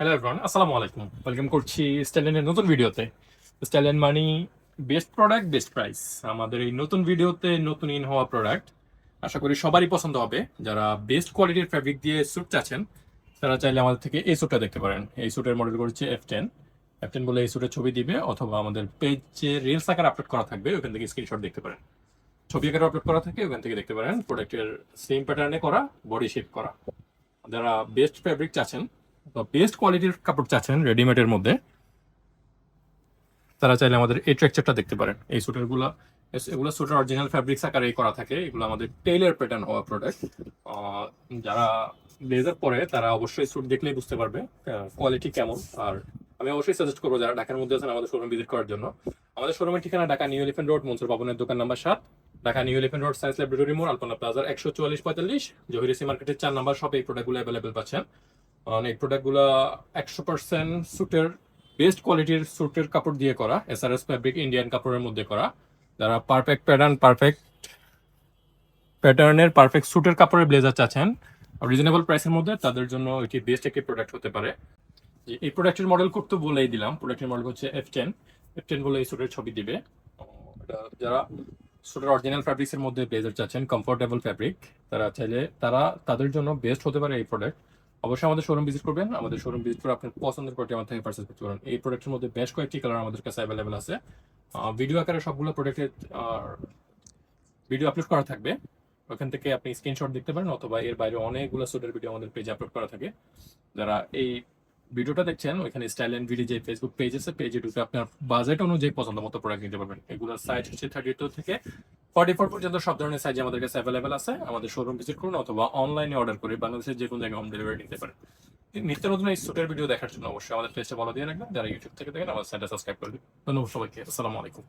Hello everyone আসসালামু আলাইকুম welcome করছি স্টাইলেনের নতুন ভিডিওতে Stylen money best product best price আমাদের এই নতুন ভিডিওতে নতুন ইন হওয়া প্রোডাক্ট আশা করি সবারই পছন্দ হবে। যারা বেস্ট কোয়ালিটির ফ্যাব্রিক দিয়ে স্যুট চাচ্ছেন, তারা চাইলে আমাদের থেকে এই স্যুটটা দেখতে পারেন। এই স্যুটের মডেল করেছে এফ টেন এফ টেন বলে এই স্যুটের ছবি দিবে, অথবা আমাদের পেজে রিলস আকার আপলোড করা থাকবে, ওখান থেকে স্ক্রিনশট দেখতে পারেন। ছবি আকারে আপলোড করা থাকে, ওখান থেকে দেখতে পারেন। প্রোডাক্টের সেম প্যাটার্নে করা বডি শেপ করা। যারা বেস্ট ফ্যাব্রিক চাচ্ছেন বেস্ট কোয়ালিটির কাপড় চাচ্ছেন রেডিমেডের মধ্যে, তারা চাইলে আমাদের এই ট্রেকচারটা দেখতে পারেন। এই সুটারগুলো এগুলো সুটার অরিজিনাল ফ্যাব্রিক্স আকারে করা থাকে। এগুলো আমাদের টেইলার প্যাটার্ন হওয়া প্রোডাক্ট যারা ব্লেজার পরে, তারা অবশ্যই স্যুট দেখলেই বুঝতে পারবে কোয়ালিটি কেমন। আর আমি অবশ্যই সাজেস্ট করব যারা ঢাকার মধ্যে আছেন আমাদের শোরুম ভিজিট করার জন্য। আমাদের শোরুমের ঠিকানা Dhaka new elephant road Monsur ভবনের দোকান নাম্বার সাত। Dhaka new elephant road science laboratory মোড় আলপনা প্লাজার একশো চুয়াল্লিশ পঁয়তাল্লিশ। জহিরেসি মার্কেটের চার নাম্বার শপে এই প্রোডাক্টগুলো অ্যাভেলেবেল পাচ্ছেন। কারণ এই প্রোডাক্টগুলো একশো পার্সেন্ট স্যুটের বেস্ট কোয়ালিটির স্যুটের কাপড় দিয়ে করা এসআরএস ফ্যাব্রিক ইন্ডিয়ান কাপড়ের মধ্যে করা। যারা পারফেক্ট প্যাটার্ন পারফেক্ট প্যাটার্নের পারফেক্ট স্যুটের কাপড়ের ব্লেজার চাচ্ছেন রিজনেবল প্রাইসের মধ্যে, তাদের জন্য এটি বেস্ট একটি প্রোডাক্ট হতে পারে। এই প্রোডাক্টের মডেল করতে বলেই দিলাম প্রোডাক্টের মডেল হচ্ছে এফ টেন এফ টেন বলে এই স্যুটের ছবি দিবে। যারা স্যুটের অরিজিনাল ফ্যাব্রিক্সের মধ্যে ব্লেজার চাচ্ছেন কমফোর্টেবল ফ্যাব্রিক তারা চাইলে, তারা, তাদের জন্য বেস্ট হতে পারে এই প্রোডাক্ট অবশ্যই আমাদের শোরুম ভিজিট করবেন। আমাদের শোরুম ভিজিট করে আপনার পছন্দের প্রোডাক্ট আমাদের থেকে পারচেস করতে পারেন। এই প্রোডাক্টের মধ্যে বেশ কয়েকটি কালার আমাদের কাছে অ্যাভেলেবেল আছে। ভিডিও আকারে সবগুলো প্রোডাক্টের ভিডিও আপলোড করা থাকবে। ওখান থেকে আপনি স্ক্রিনশট দেখতে পারেন অথবা এর বাইরে অনেকগুলো স্যুটের ভিডিও আমাদের পেজে আপলোড করা থাকে। যারা এই ভিডিওটা দেখছেন, ওইখানে স্টাইল এন্ড ভিডি যে ফেসবুক পেজ আছে পেজে ঢুকে আপনার বাজেট অনুযায়ী পছন্দ মতো প্রোডাক্ট নিতে পারবেন। এগুলোর সাইজ হচ্ছে থার্টি টু থেকে ফর্টি ফোর পর্যন্ত সব ধরনের সাইজ আমাদের কাছে অ্যাভেলেবেল আছে। আমাদের শোরুম ভিজিট করুন অথবা অনলাইনে অর্ডার করে বাংলাদেশের যে কোনো জায়গায় হোম ডেলিভারি নিতে পারেন। নিত্য নতুন এই সুটের ভিডিও দেখার জন্য অবশ্যই আমাদের পেজটা বলা দিয়ে রাখবেন। যারা ইউটিউব থেকে দেখেন, আমাদের চ্যানেলটা সাবস্ক্রাইব করে দিন ধন্যবাদ সবাইকে। আসসালামু আলাইকুম।